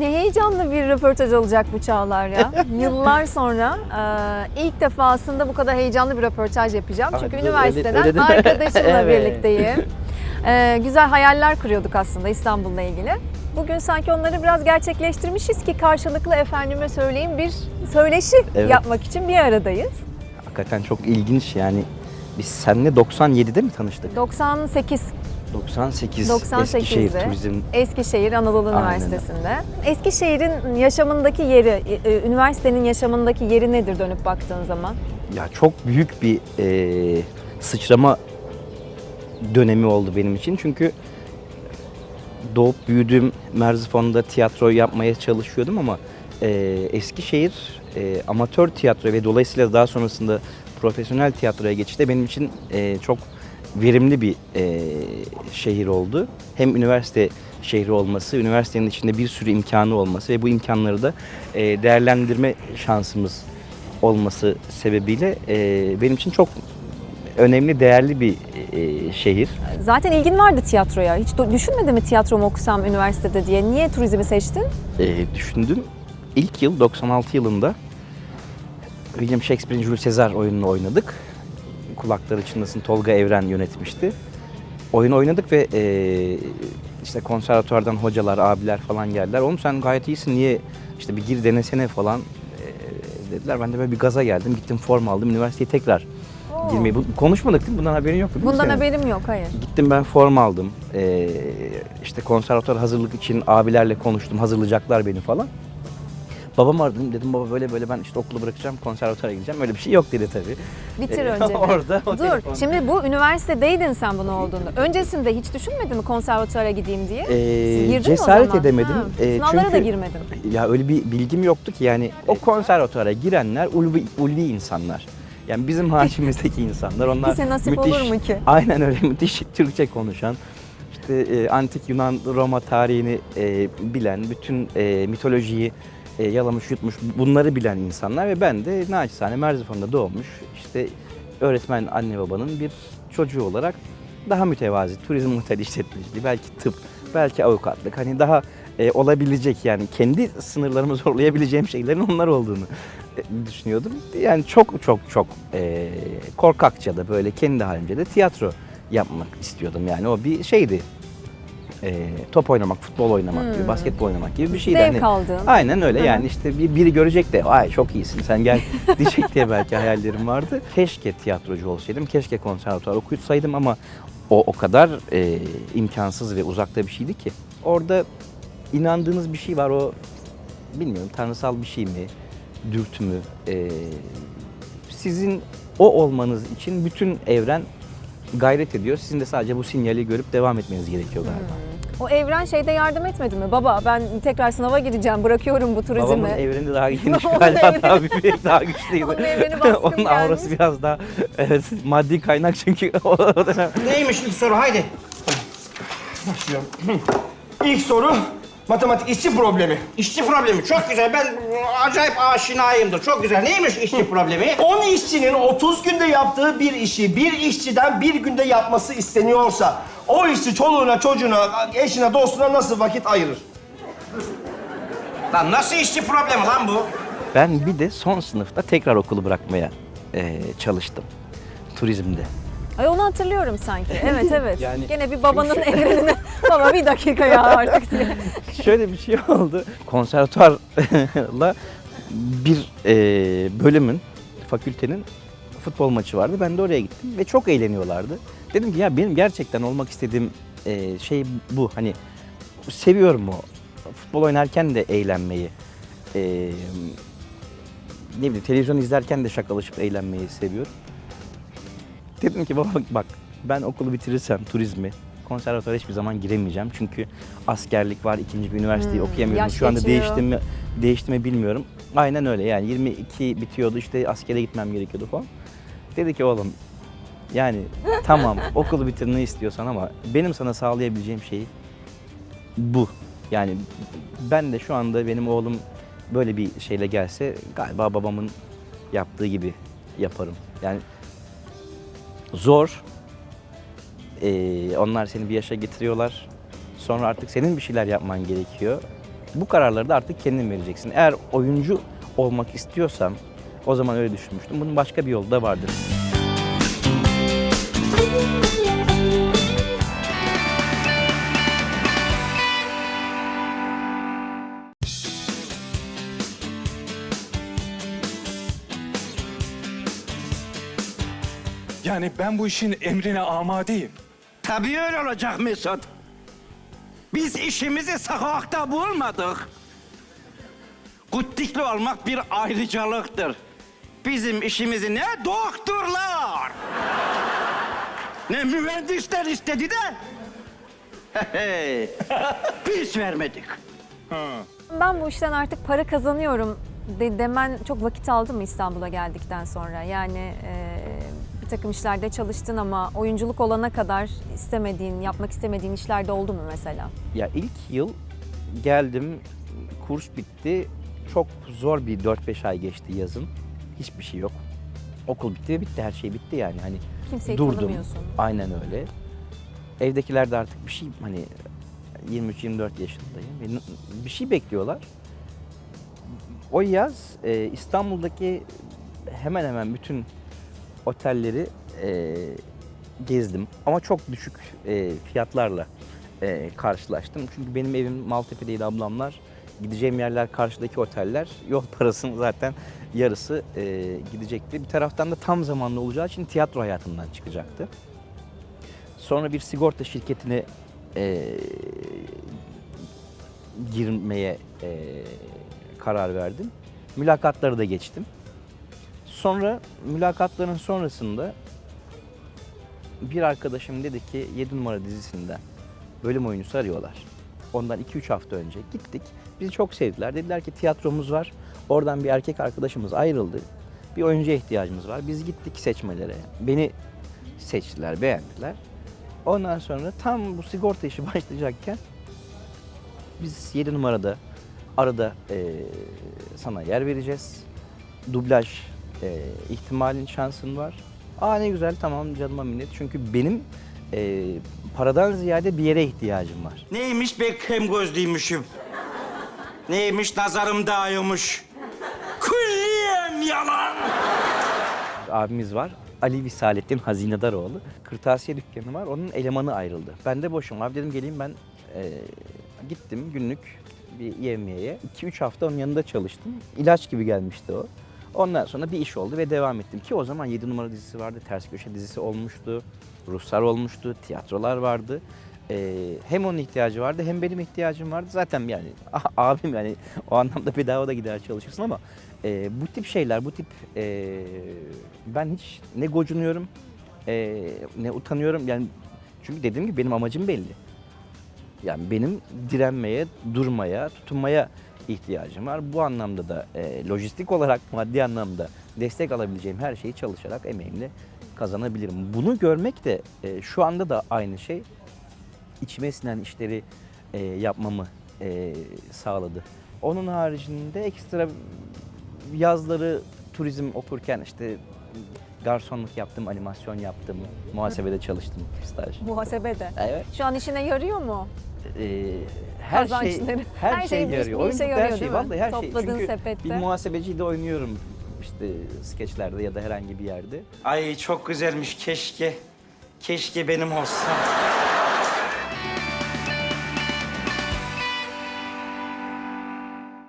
Ne heyecanlı bir röportaj olacak bu Çağlar ya. Yıllar sonra e, ilk defa aslında bu kadar heyecanlı bir röportaj yapacağım. Çünkü öyle- üniversiteden öyle mi? arkadaşımla Evet. birlikteyim. E, güzel hayaller kuruyorduk aslında İstanbul'la ilgili. Bugün sanki onları biraz gerçekleştirmişiz ki karşılıklı efendime söyleyeyim bir söyleşi Evet. yapmak için bir aradayız. Hakikaten çok ilginç yani. Biz seninle 97'de mi tanıştık? 98 98, 98'de. Eskişehir Turizm. Eskişehir Anadolu Aynen. Üniversitesi'nde. Eskişehir'in yaşamındaki yeri, e, e, üniversitenin yaşamındaki yeri nedir dönüp baktığın zaman? Ya çok büyük bir e, sıçrama dönemi oldu benim için. Çünkü doğup büyüdüğüm Merzifon'da tiyatro yapmaya çalışıyordum ama e, Eskişehir e, amatör tiyatro ve dolayısıyla daha sonrasında profesyonel tiyatroya geçişte benim için e, çok verimli bir e, şehir oldu. Hem üniversite şehri olması, üniversitenin içinde bir sürü imkanı olması ve bu imkanları da e, değerlendirme şansımız olması sebebiyle e, benim için çok önemli, değerli bir e, şehir. Zaten ilgin vardı tiyatroya. Hiç düşünmedin mi tiyatro mu okusam üniversitede diye? Niye turizmi seçtin? E, düşündüm. İlk yıl 96 yılında William Shakespeare'in Jules Caesar oyununu oynadık. Kulakları çınlasın Tolga Evren yönetmişti. Oyunu oynadık ve e, işte konservatuvardan hocalar, abiler falan geldiler. Oğlum sen gayet iyisin niye işte bir gir denesene falan e, dediler. Ben de böyle bir gaza geldim. Gittim form aldım. Üniversiteye tekrar girmeyi. Bu, konuşmadık değil mi? Bundan haberin yoktu değil mi Bundan senin? haberim yok, hayır. Gittim ben form aldım. Ee, işte konservatuar hazırlık için abilerle konuştum. Hazırlayacaklar beni falan. Babam aradım. Dedim baba böyle böyle ben işte okulu bırakacağım konservatuara gideceğim. Öyle bir şey yok dedi tabii. Bitir Ee, önce. bir. orada o Dur, telefon- şimdi bu üniversitedeydin sen bunu olduğunda. Öncesinde hiç düşünmedin mi konservatuara gideyim diye? Ee, Girdin mi o cesaret zaman? edemedim. Ha, Ee, Sınavlara da çünkü- girmedin. Ya öyle bir bilgim yoktu ki yani o konservatuara girenler ulvi, ulvi insanlar. Yani bizim haricimizdeki insanlar onlar Bize nasip müthiş, olur mu ki? Aynen öyle müthiş Türkçe konuşan, işte e, antik Yunan Roma tarihini e, bilen, bütün e, mitolojiyi e, yalamış yutmuş bunları bilen insanlar ve ben de naçizane Merzifon'da doğmuş işte öğretmen anne babanın bir çocuğu olarak daha mütevazi, turizm otel işletmeciliği, belki tıp, belki avukatlık hani daha e, olabilecek yani kendi sınırlarımı zorlayabileceğim şeylerin onlar olduğunu e, düşünüyordum. Yani çok çok çok e, korkakça da böyle kendi halimce de tiyatro yapmak istiyordum yani o bir şeydi. E, top oynamak, futbol oynamak gibi, Hmm. basketbol oynamak gibi bir şeydi. Zevk Hani- aldın. Aynen öyle Hı yani işte bir, biri görecek de ay çok iyisin sen gel diyecek diye belki hayallerim vardı. Keşke tiyatrocu olsaydım, keşke konservatuvar okutsaydım ama o o kadar e, imkansız ve uzakta bir şeydi ki. Orada inandığınız bir şey var o bilmiyorum tanrısal bir şey mi, dürtü mü? E, sizin o olmanız için bütün evren gayret ediyor. Sizin de sadece bu sinyali görüp devam etmeniz gerekiyor galiba. O evren şeyde yardım etmedi mi? Baba ben tekrar sınava gireceğim, bırakıyorum bu turizmi. Babamın evreni daha geniş Onun galiba evreni- daha büyük, daha güçlüydü. Onun evreni baskın Onun aurası gelmiş. biraz daha evet, maddi kaynak çünkü o dönem. Neymiş ilk soru? Haydi. Başlıyorum. İlk soru matematik işçi problemi. İşçi problemi çok güzel. Ben acayip aşinayımdır. Çok güzel. Neymiş işçi problemi? 10 işçinin 30 günde yaptığı bir işi bir işçiden bir günde yapması isteniyorsa o işçi çoluğuna, çocuğuna, eşine, dostuna nasıl vakit ayırır? Lan nasıl işçi problemi lan bu? Ben bir de son sınıfta tekrar okulu bırakmaya eee, çalıştım. Turizmde. Ay onu hatırlıyorum sanki. Evet evet. Yani- Gene bir babanın evrenine baba bir dakika ya artık diye. Şöyle bir şey oldu. Konservatuarla bir eee, bölümün, fakültenin futbol maçı vardı. Ben de oraya gittim ve çok eğleniyorlardı. Dedim ki ya benim gerçekten olmak istediğim eee, şey bu. Hani seviyorum o. Futbol oynarken de eğlenmeyi. Eee, ne bileyim televizyon izlerken de şakalaşıp eğlenmeyi seviyorum. Dedim ki baba bak ben okulu bitirirsem turizmi konservatuara hiçbir zaman giremeyeceğim. Çünkü askerlik var, ikinci bir üniversiteyi Hmm, okuyamıyorum. Şu anda geçiyor. değişti mi, değişti mi bilmiyorum. Aynen öyle yani 22 bitiyordu işte askere gitmem gerekiyordu falan. Dedi ki oğlum yani tamam okulu bitirmeyi istiyorsan ama benim sana sağlayabileceğim şey bu. Yani ben de şu anda benim oğlum böyle bir şeyle gelse galiba babamın yaptığı gibi yaparım. Yani zor. Ee, onlar seni bir yaşa getiriyorlar. Sonra artık senin bir şeyler yapman gerekiyor. Bu kararları da artık kendin vereceksin. Eğer oyuncu olmak istiyorsan o zaman öyle düşünmüştüm. Bunun başka bir yolu da vardır. Yani ben bu işin emrine amadeyim. Tabii öyle olacak Mesut. Biz işimizi sokakta bulmadık. Guttikli olmak bir ayrıcalıktır. Bizim işimizi ne doktorlar, ne mühendisler istedi de biz vermedik. Ben bu işten artık para kazanıyorum de, demen çok vakit aldı mı İstanbul'a geldikten sonra? Yani e, takım işlerde çalıştın ama oyunculuk olana kadar istemediğin, yapmak istemediğin işlerde oldu mu mesela? Ya ilk yıl geldim, kurs bitti. Çok zor bir 4-5 ay geçti yazın. Hiçbir şey yok. Okul bitti, bitti her şey bitti yani. Hani Kimseyi durdum. tanımıyorsun. Aynen öyle. Evdekiler de artık bir şey hani 23-24 yaşındayım. ve n- Bir şey bekliyorlar. O yaz e, İstanbul'daki hemen hemen bütün otelleri e, gezdim. Ama çok düşük e, fiyatlarla e, karşılaştım. Çünkü benim evim Maltepe'deydi ablamlar. Gideceğim yerler karşıdaki oteller. Yol parasının zaten yarısı e, gidecekti. Bir taraftan da tam zamanlı olacağı için tiyatro hayatından çıkacaktı. Sonra bir sigorta şirketine e, girmeye e, karar verdim. Mülakatları da geçtim. Sonra mülakatların sonrasında bir arkadaşım dedi ki 7 numara dizisinden bölüm oyuncusu arıyorlar. Ondan 2-3 hafta önce gittik. Bizi çok sevdiler. Dediler ki tiyatromuz var. Oradan bir erkek arkadaşımız ayrıldı. Bir oyuncuya ihtiyacımız var. Biz gittik seçmelere. Beni seçtiler, beğendiler. Ondan sonra tam bu sigorta işi başlayacakken biz 7 numarada arada eee, sana yer vereceğiz. Dublaj eee, ihtimalin şansın var. Aa ne güzel tamam canıma minnet. Çünkü benim eee, paradan ziyade bir yere ihtiyacım var. Neymiş be kem gözlüymüşüm. Neymiş nazarım dağıyormuş. Külliyen yalan. abimiz var. Ali Visalettin Hazinedaroğlu. Kırtasiye dükkanı var. Onun elemanı ayrıldı. Ben de boşum. Abi dedim geleyim ben e, gittim günlük bir yevmiyeye. 2-3 hafta onun yanında çalıştım. İlaç gibi gelmişti o. Ondan sonra bir iş oldu ve devam ettim ki o zaman 7 numara dizisi vardı, Ters Köşe dizisi olmuştu, Ruslar olmuştu, tiyatrolar vardı. Ee, hem onun ihtiyacı vardı hem benim ihtiyacım vardı. Zaten yani abim yani o anlamda bedava da gider çalışırsın ama e, bu tip şeyler, bu tip e, ben hiç ne gocunuyorum e, ne utanıyorum. Yani çünkü dediğim gibi benim amacım belli. Yani benim direnmeye, durmaya, tutunmaya ihtiyacım var. Bu anlamda da e, lojistik olarak, maddi anlamda destek alabileceğim her şeyi çalışarak emeğimle kazanabilirim. Bunu görmek de e, şu anda da aynı şey içime sinen işleri e, yapmamı e, sağladı. Onun haricinde ekstra yazları turizm okurken işte garsonluk yaptım, animasyon yaptım, muhasebede çalıştım staj. Muhasebede. Evet. Şu an işine yarıyor mu? Ee, her şey her, Her şey şey yarıyor. Oyunculukta yarıyor, her şey mi? vallahi her şey. Topladığın Çünkü sepette. bir muhasebeciyle oynuyorum işte skeçlerde ya da herhangi bir yerde. Ay çok güzelmiş keşke. Keşke benim olsa.